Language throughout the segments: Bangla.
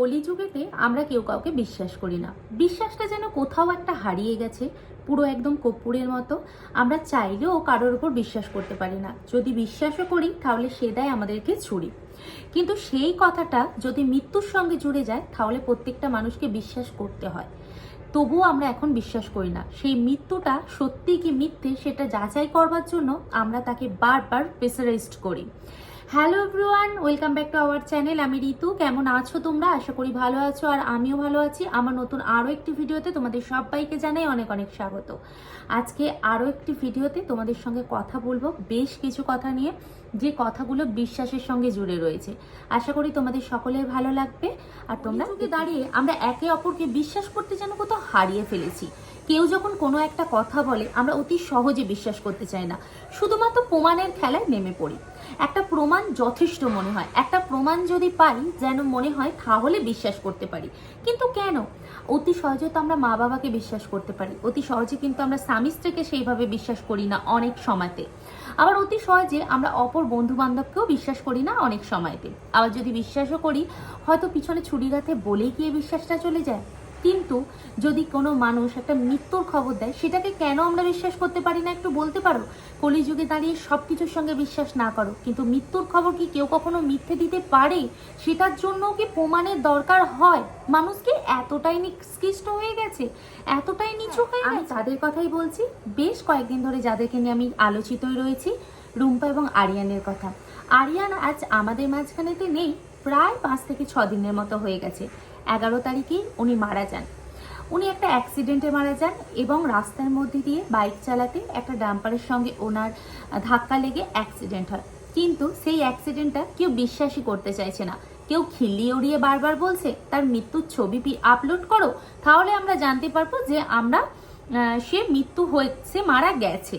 কলিযুগেতে আমরা কেউ কাউকে বিশ্বাস করি না। বিশ্বাসটা যেন কোথাও একটা হারিয়ে গেছে, পুরো একদম কর্পূরের মতো। আমরা চাইলেও কারোর উপর বিশ্বাস করতে পারি না। যদি বিশ্বাসও করি, তাহলে সে দেয় আমাদেরকে ছুরি। কিন্তু সেই কথাটা যদি মৃত্যুর সঙ্গে জুড়ে যায়, তাহলে প্রত্যেকটা মানুষকে বিশ্বাস করতে হয়। তবুও আমরা এখন বিশ্বাস করি না। সেই মৃত্যুটা সত্যি কি মিথ্যে, সেটা যাচাই করবার জন্য আমরা তাকে বারবার প্রেসারাইজড করি। Hello everyone welcome back to our channel আমি ঋতু। কেমন আছো তোমরা? আশা করি ভালো আছো আর আমিও ভালো আছি। আমার নতুন আরও একটি ভিডিওতে তোমাদের সবাইকে জানাই অনেক অনেক স্বাগত। আজকে আরও একটি ভিডিওতে তোমাদের সঙ্গে কথা বলব বেশ কিছু কথা নিয়ে, যে কথাগুলো বিশ্বাসের সঙ্গে জুড়ে রয়েছে। আশা করি তোমাদের সকলের ভালো লাগবে। আর তোমরা? দাঁড়িয়ে আমরা একে অপরকে বিশ্বাস করতে যেন কোথাও হারিয়ে ফেলেছি। কেউ যখন কোনো একটা কথা বলে, আমরা অতি সহজে বিশ্বাস করতে চাই না। শুধুমাত্র প্রমাণের খেলায় নেমে পড়ি। একটা প্রমাণ যথেষ্ট মনে হয়। একটা প্রমাণ যদি পাই, যেন মনে হয় তাহলে বিশ্বাস করতে পারি। কিন্তু কেন? অতি সহজে তো আমরা মা বাবাকে বিশ্বাস করতে পারি। অতি সহজে কিন্তু আমরা স্বামী স্ত্রীকে সেইভাবে বিশ্বাস করি না অনেক সময়তে। আবার অতি সহজে আমরা অপর বন্ধু বান্ধবকেও বিশ্বাস করি না অনেক সময়তে। আবার যদি বিশ্বাসও করি, হয়তো পিছনে ছুরিঘাতে বলেই গিয়ে বিশ্বাসটা চলে যায়? কিন্তু যদি কোনো মানুষ একটা মৃত্যুর খবর দেয় সেটাকে কেন আমরা বিশ্বাস করতে পারি না? একটু বলতে পারো? কলিযুগে দাঁড়িয়ে সব কিছুর সঙ্গে বিশ্বাস না করো। কিন্তু মৃত্যুর খবর কি কেউ কখনো মিথ্যে দিতে পারে? সেটার জন্য কি প্রমাণের দরকার হয়? মানুষ কি এতটাই নিষ্কৃষ্ট হয়ে গেছে? এতটাই নিচু হয়ে আমি তাদের কথাই বলছি। বেশ কয়েকদিন ধরে যাদেরকে নিয়ে আমি আলোচিতই রয়েছি রুম্পা এবং আরিয়ানের কথা। আরিয়ান আজ আমাদের মাঝখানেতে নেই প্রায় পাঁচ থেকে ছ দিনের মতো হয়ে গেছে। এগারো তারিখে উনি মারা যান। উনি একটা অ্যাক্সিডেন্টে মারা যান এবং রাস্তার মধ্যে দিয়ে বাইক চালাতে একটা ডাম্পারের সঙ্গে ওনার ধাক্কা লেগে অ্যাক্সিডেন্ট হয়। কিন্তু সেই অ্যাক্সিডেন্টটা কেউ বিশ্বাসই করতে চাইছে না। কেউ খিল্লি উড়িয়ে বারবার বলছে, তার মৃত্যুর ছবি আপলোড করো? তাহলে আমরা জানতে পারব যে আমরা সে মৃত্যু হয়েছে, মারা গেছে।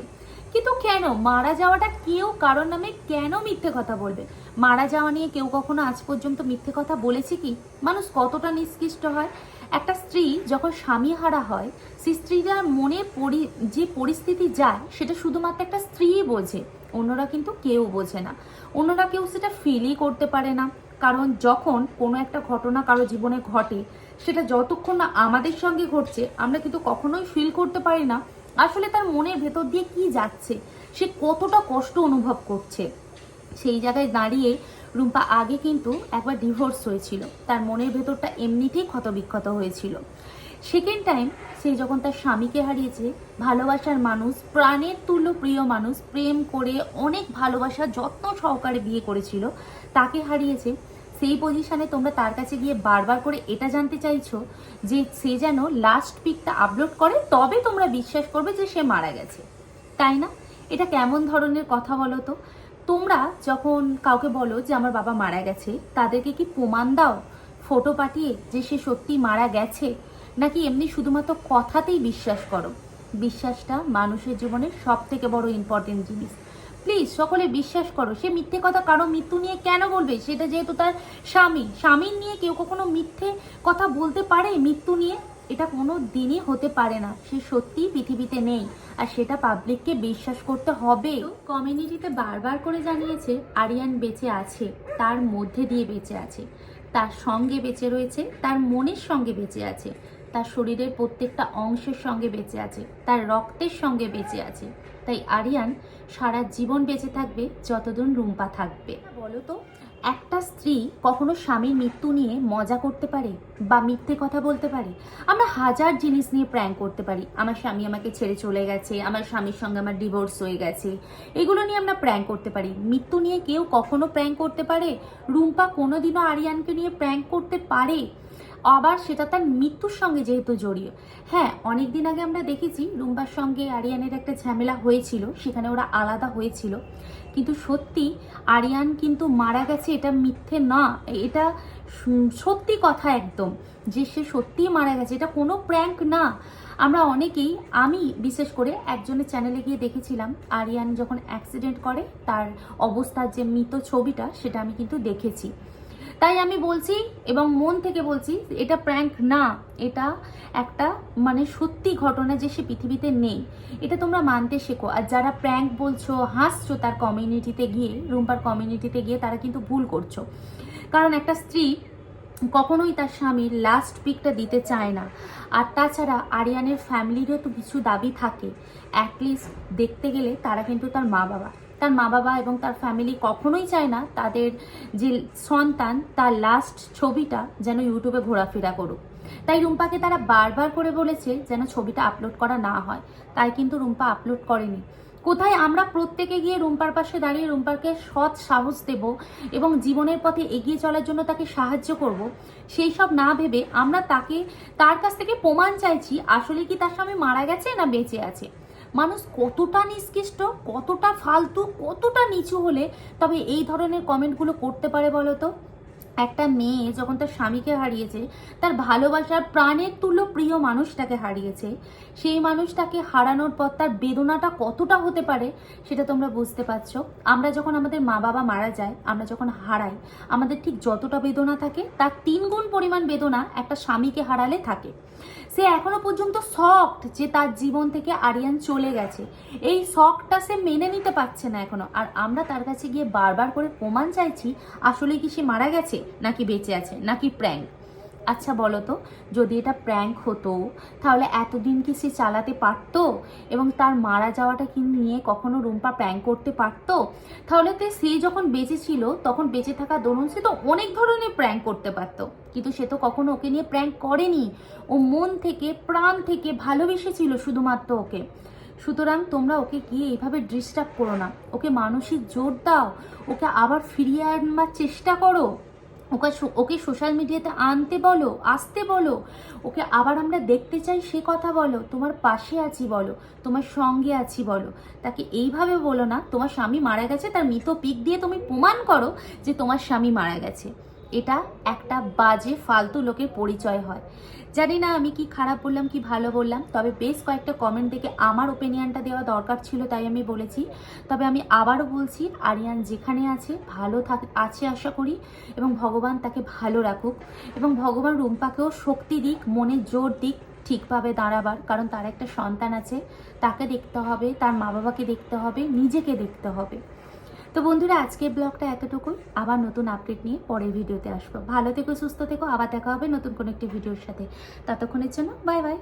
কিন্তু কেন? মারা যাওয়াটা কেউ কারোর নামে কেন মিথ্যে কথা বলবে? মারা যাওয়া নিয়ে কেউ কখনো আজ পর্যন্ত মিথ্যে কথা বলেছে কি? মানুষ কতটা নিষ্কৃষ্ট হয়? একটা স্ত্রী যখন স্বামী হারা হয়, সেই স্ত্রীটার মনে পরি, যে পরিস্থিতি যায়, সেটা শুধুমাত্র একটা স্ত্রীই বোঝে, অন্যরা কিন্তু কেউ বোঝে না। অন্যরা কেউ সেটা ফিলই করতে পারে না। কারণ যখন কোনো একটা ঘটনা কারও জীবনে ঘটে, সেটা যতক্ষণ না আমাদের সঙ্গে ঘটছে, আমরা কিন্তু কখনোই ফিল করতে পারি না। আসলে তার মনের ভেতর দিয়ে কি যাচ্ছে? সে কতটা কষ্ট অনুভব করছে? সেই জায়গায় দাঁড়িয়ে রুম্পা আগে কিন্তু একবার ডিভোর্স হয়েছিল। তার মনের ভেতরটা এমনিতেই ক্ষতবিক্ষত হয়েছিল। সেকেন্ড টাইম সে যখন তার স্বামীকে হারিয়েছে, ভালোবাসার মানুষ, প্রাণের তুল্য প্রিয় মানুষ, প্রেম করে অনেক ভালোবাসা, যত্ন সহকারে বিয়ে করেছিল, তাকে হারিয়েছে সেই পজিশনে তোমরা তার কাছে গিয়ে বারবার করে এটা জানতে চাইছো যে সে যেন লাস্ট পিকটা আপলোড করে, তবে তোমরা বিশ্বাস করবে যে সে মারা গেছে। তাই না? এটা কেমন ধরনের কথা বলো তো? তোমরা যখন কাউকে বলো যে আমার বাবা মারা গেছে, তাদেরকে কি প্রমাণ দাও? ফটো পাঠিয়ে যে সে সত্যি মারা গেছে? নাকি এমনি শুধুমাত্র কথাতেই বিশ্বাস করো? বিশ্বাসটা মানুষের জীবনের সব থেকে বড় ইম্পর্টেন্ট জিনিস। প্লিজ সকলে বিশ্বাস করো, সে মিথ্যে কথা কারও মৃত্যু নিয়ে কেন বলবে? সেটা যেহেতু তার স্বামী। স্বামীর নিয়ে কেউ কখনো মিথ্যে কথা বলতে পারে মৃত্যু নিয়ে? এটা কোনো দিনই হতে পারে না। সে সত্যিই পৃথিবীতে নেই। আর সেটা পাবলিককে বিশ্বাস করতে হবে। কমিউনিটিতে বারবার করে জানিয়েছে, আরিয়ান বেঁচে আছে, তার মধ্যে দিয়ে বেঁচে আছে, তার সঙ্গে বেঁচে রয়েছে, তার মনের সঙ্গে বেঁচে আছে। তার শরীরের প্রত্যেকটা অংশের সঙ্গে বেঁচে আছে তার রক্তের সঙ্গে বেঁচে আছে। তাই আরিয়ান সারা জীবন বেঁচে থাকবে যতদিন রুম্পা থাকবে। বলো তো একটা স্ত্রী কখনো স্বামীর মৃত্যু নিয়ে মজা করতে পারে বা মিথ্যে কথা বলতে পারে? আমরা হাজার জিনিস নিয়ে প্র্যাঙ্ক করতে পারি। আমার স্বামী আমাকে ছেড়ে চলে গেছে আমার স্বামীর সঙ্গে আমার ডিভোর্স হয়ে গেছে। এগুলো নিয়ে আমরা প্র্যাঙ্ক করতে পারি। মৃত্যু নিয়ে কেউ কখনো প্র্যাঙ্ক করতে পারে? রুম্পা কোনোদিনও আরিয়ানকে নিয়ে প্র্যাঙ্ক করতে পারে? আবার সেটা তার মৃত্যুর সঙ্গে যেহেতু জড়িয়ে। হ্যাঁ অনেক দিন আগে আমরা দেখেছি রুম্বার সঙ্গে আরিয়ানের একটা ঝামেলা হয়েছিল, সেখানে ওরা আলাদা হয়েছিল। কিন্তু সত্যি আরিয়ান কিন্তু মারা গেছে, এটা মিথ্যে না। এটা সত্যি কথা একদম, যে সে সত্যিই মারা গেছে, এটা কোনো প্র্যাঙ্ক না। আমরা অনেকেই, আমি বিশেষ করে একজনের চ্যানেলে গিয়ে দেখেছিলাম, আরিয়ান যখন অ্যাক্সিডেন্ট করে, তার অবস্থার যে মৃত ছবিটা, সেটা আমি কিন্তু দেখেছি। তাই আমি বলছি এবং মন থেকে বলছি, এটা প্র্যাঙ্ক না, এটা একটা মানে সত্যি ঘটনা যে সে পৃথিবীতে নেই। এটা তোমরা মানতে শেখো। আর যারা প্র্যাঙ্ক বলছো, হাসছো তার কমিউনিটিতে গিয়ে, রুম্পার কমিউনিটিতে গিয়ে তারা কিন্তু ভুল করছ। কারণ একটা স্ত্রী কখনোই তার স্বামীর লাস্ট পিকটা দিতে চায় না। আর তাছাড়া আরিয়ানের ফ্যামিলিরও তো কিছু দাবি থাকে। অ্যাটলিস্ট দেখতে গেলে তারা কিন্তু তার মা বাবা তার মা বাবা এবং তার ফ্যামিলি কখনোই চায় না তাদের যে সন্তান, তার লাস্ট ছবিটা যেন ইউটিউবে ঘোরাফেরা করুক। তাই রুম্পাকে তারা বারবার করে বলেছে যেন ছবিটা আপলোড করা না হয়। তাই কিন্তু রুম্পা আপলোড করেনি। কোথায় আমরা প্রত্যেকে গিয়ে রুম্পার পাশে দাঁড়িয়ে রুম্পাকে সৎ সাহস দেব এবং জীবনের পথে এগিয়ে চলার জন্য তাকে সাহায্য করব, সেই সব না ভেবে আমরা তাকে, তার কাছ থেকে প্রমাণ চাইছি আসলে কি তার স্বামী মারা গেছে না বেঁচে আছে। মানুষ কতটা নিষ্কৃষ্ট, কতটা ফালতু, কতটা নিচু হলে তবে এই ধরনের কমেন্টগুলো করতে পারে বলো তো একটা মেয়ে যখন তার স্বামীকে হারিয়েছে, তার ভালোবাসার প্রাণের তুল্য প্রিয় মানুষটাকে হারিয়েছে, সেই মানুষটাকে হারানোর পর তার বেদনাটা কতটা হতে পারে সেটা তোমরা বুঝতে পারছ। আমরা যখন আমাদের মা বাবা মারা যায়, আমরা যখন হারাই, আমাদের ঠিক যতটা বেদনা থাকে, তার তিন গুণ পরিমাণ বেদনা একটা স্বামীকে হারালে থাকে। সে এখনও পর্যন্ত শকড যে তার জীবন থেকে আরিয়ান চলে গেছে। এই শখটা সে মেনে নিতে পারছে না এখনও। আর আমরা তার কাছে গিয়ে বারবার করে প্রমাণ চাইছি, আসলে কি সে মারা গেছে? নাকি বেঁচে আছে, নাকি প্র্যাঙ্ক আচ্ছা বলো তো, যদি এটা প্র্যাঙ্ক হতো, তাহলে এতদিন কি সে চালাতে পারতো? এবং তার মারা যাওয়াটা কি নিয়ে কখনো রুম্পা প্র্যাঙ্ক করতে পারতো? তাহলে তো সে যখন বেঁচে ছিল, তখন বেঁচে থাকা দরুন সে তো অনেক ধরনের প্র্যাঙ্ক করতে পারতো। কিন্তু সে তো কখনো ওকে নিয়ে প্র্যাঙ্ক করেনি। ও মন থেকে, প্রাণ থেকে ভালোবেসেছিল শুধুমাত্র ওকে। সুতরাং তোমরা ওকে গিয়ে এইভাবে ডিস্টার্ব করো না। ওকে মানসিক জোর দাও। ওকে আবার ফিরিয়ে আনবার চেষ্টা করো। ওকে ওকে সোশ্যাল মিডিয়াতে আনতে বলো, আসতে বলো, ওকে আবার আমরা দেখতে চাই, সে কথা বলো, তোমার পাশে আছি বলো, তোমার সঙ্গে আছি বলো। তাকে এইভাবে বলো না, তোমার স্বামী মারা গেছে, তার মৃত পিক দিয়ে তুমি প্রমাণ করো যে তোমার স্বামী মারা গেছে। এটা একটা বাজে, ফালতু লোকের পরিচয় হয়। জানি না আমি কি খারাপ বললাম, কি ভালো বললাম, তবে বেশ কয়েকটা কমেন্ট দেখে আমার ওপিনিয়নটা দেওয়া দরকার ছিল, তাই আমি বলেছি। তবে আমি আবারও বলছি, আরিয়ান যেখানে আছে, ভালো থাক আছে আশা করি, এবং ভগবান তাকে ভালো রাখুক। এবং ভগবান রুম্পাকেও শক্তি দিক, মনে জোর দিক ঠিকভাবে দাঁড়াবার। কারণ তার একটা সন্তান আছে, তাকে দেখতে হবে, তার মা বাবাকে দেখতে হবে, নিজেকে দেখতে হবে। তো বন্ধুরা আজকে ব্লগটা এতটুকুই। আবার নতুন আপডেট নিয়ে পরের ভিডিওতে আসব। ভালো থেকো, সুস্থ থেকো। আবার দেখা হবে নতুন কোনো একটি ভিডিওর সাথে। ততক্ষণের জন্য বাই বাই